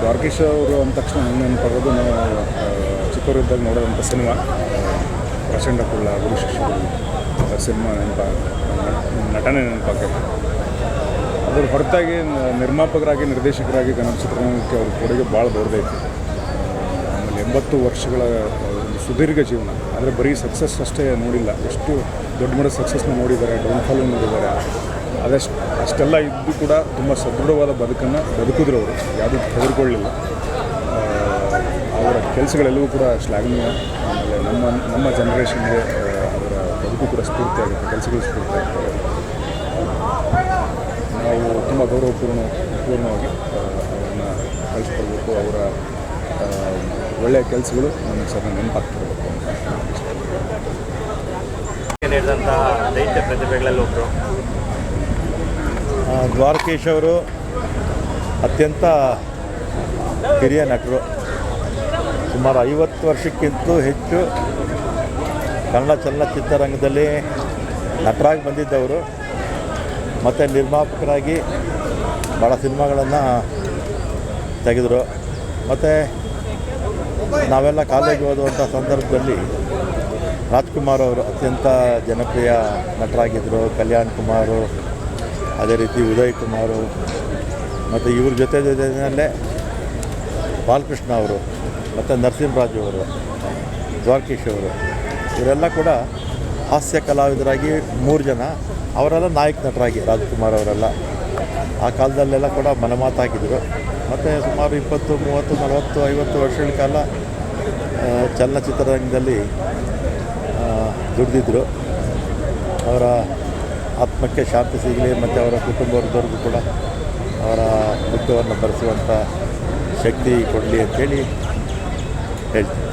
ದ್ವಾರಕೀಶ್ ಅವರು ಅಂದ ತಕ್ಷಣ ನನ್ನ ನೆನಪಾಗೋದು ನಾವು ಚಿಕ್ಕವರಿದ್ದಾಗ ನೋಡೋದಂಥ ಸಿನಿಮಾ ಪ್ರಚಂಡ ಕುಳ್ಳ ಗುರು ಶಿಷ್ಯರು ಸಿನಿಮಾ ನೆನಪ ನಟನೆ ನೆನಪಾಗುತ್ತೆ. ಅದ್ರ ಹೊರತಾಗಿ ನಿರ್ಮಾಪಕರಾಗಿ, ನಿರ್ದೇಶಕರಾಗಿ ಕನ್ನಡ ಚಿತ್ರರಂಗಕ್ಕೆ ಅವ್ರ ಕೊಡುಗೆ ಭಾಳ ದೊಡ್ಡದೈತಿ. ಆಮೇಲೆ ಎಂಬತ್ತು ವರ್ಷಗಳ ಸುದೀರ್ಘ ಜೀವನ. ಆದರೆ ಬರೀ ಸಕ್ಸಸ್ ಅಷ್ಟೇ ನೋಡಿಲ್ಲ. ಎಷ್ಟು ದೊಡ್ಡ ಮಟ್ಟದ ಸಕ್ಸಸ್ನ ನೋಡಿದ್ದಾರೆ ಡೌನ್ಫಾಲು ನೋಡಿದ್ದಾರೆ. ಅದಷ್ಟು, ಅಷ್ಟೆಲ್ಲ ಇದ್ದು ಕೂಡ ತುಂಬ ಸದೃಢವಾದ ಬದುಕನ್ನು ಬದುಕಿದ್ರು ಅವರು. ಯಾವುದೂ ಹೆದರ್ಕೊಳ್ಳಿಲ್ಲ. ಅವರ ಕೆಲಸಗಳೆಲ್ಲವೂ ಕೂಡ ಶ್ಲಾಘನೀಯ. ಆಮೇಲೆ ನಮ್ಮ ನಮ್ಮ ಜನ್ರೇಷನ್ಗೆ ಅವರ ಬದುಕು ಕೂಡ ಸ್ಫೂರ್ತಿ ಆಗುತ್ತೆ, ಕೆಲಸಗಳು ಸ್ಫೂರ್ತಿ ಆಗುತ್ತೆ. ನಾವು ತುಂಬ ಗೌರವಪೂರ್ಣ, ಪೂರ್ಣವಾಗಿ ಆ, ಅವರನ್ನು ಕಳಿಸ್ಕೊಳ್ಬೇಕು ಅವರ ಆ, ಒಳ್ಳೆಯ ಕೆಲಸಗಳು ನಮಗೆ ಸರ್ ನೆನಪಾಗ್ತಿರಬೇಕು ದ್ವಾರಕೇಶ್ ನೀಡಿದಂಥ ದೈತ್ಯ ಪ್ರತಿಭೆಗಳಲ್ಲಿ ಒಬ್ಬರು ದ್ವಾರಕೀಶ್ ಅವರು ಅತ್ಯಂತ ಹಿರಿಯ ನಟರು. ಸುಮಾರು ಐವತ್ತು ವರ್ಷಕ್ಕಿಂತಲೂ ಹೆಚ್ಚು ಕನ್ನಡ ಚಲನಚಿತ್ರರಂಗದಲ್ಲಿ ನಟರಾಗಿ ಬಂದಿದ್ದವರು. ಮತ್ತು ನಿರ್ಮಾಪಕರಾಗಿ ಭಾಳ ಸಿನಿಮಾಗಳನ್ನು ತೆಗೆದರು. ಮತ್ತು ನಾವೆಲ್ಲ ಕಾಲೇಜ್ ಓದುವಂಥ ಸಂದರ್ಭದಲ್ಲಿ ರಾಜ್ಕುಮಾರ್ ಅವರು ಅತ್ಯಂತ ಜನಪ್ರಿಯ ನಟರಾಗಿದ್ದರು. ಕಲ್ಯಾಣ್ ಕುಮಾರು, ಅದೇ ರೀತಿ ಉದಯ್ ಕುಮಾರು ಮತ್ತು ಇವ್ರ ಜೊತೆ ಜೊತೆಯಲ್ಲೇ ಬಾಲಕೃಷ್ಣ ಅವರು ಮತ್ತು ನರಸಿಂಹರಾಜು ಅವರು, ದ್ವಾರಕೀಶ್ ಅವರು, ಇವರೆಲ್ಲ ಕೂಡ ಹಾಸ್ಯ ಕಲಾವಿದರಾಗಿ ಮೂರು ಜನ ಅವರೆಲ್ಲ ನಾಯಕ ನಟರಾಗಿ ರಾಜ್ಕುಮಾರ್ ಅವರೆಲ್ಲ ಆ ಕಾಲದಲ್ಲೆಲ್ಲ ಕೂಡ ಮನಮಾತಾಗಿದ್ದರು ಮತ್ತು ಸುಮಾರು ಇಪ್ಪತ್ತು, ಮೂವತ್ತು, ನಲವತ್ತು, ಐವತ್ತು ವರ್ಷಗಳ ಕಾಲ ಚಲನಚಿತ್ರರಂಗದಲ್ಲಿ ದುಡಿದಿದ್ದರು ಅವರ ಆತ್ಮಕ್ಕೆ ಶಾಂತಿ ಸಿಗಲಿ, ಮತ್ತು ಅವರ ಕುಟುಂಬದವ್ರಿಗೂ ಕೂಡ ಅವರ ದುಃಖವನ್ನು ಭರಿಸುವಂಥ ಶಕ್ತಿ ಕೊಡಲಿ ಅಂತೇಳಿ ಹೇಳ್ತೀನಿ.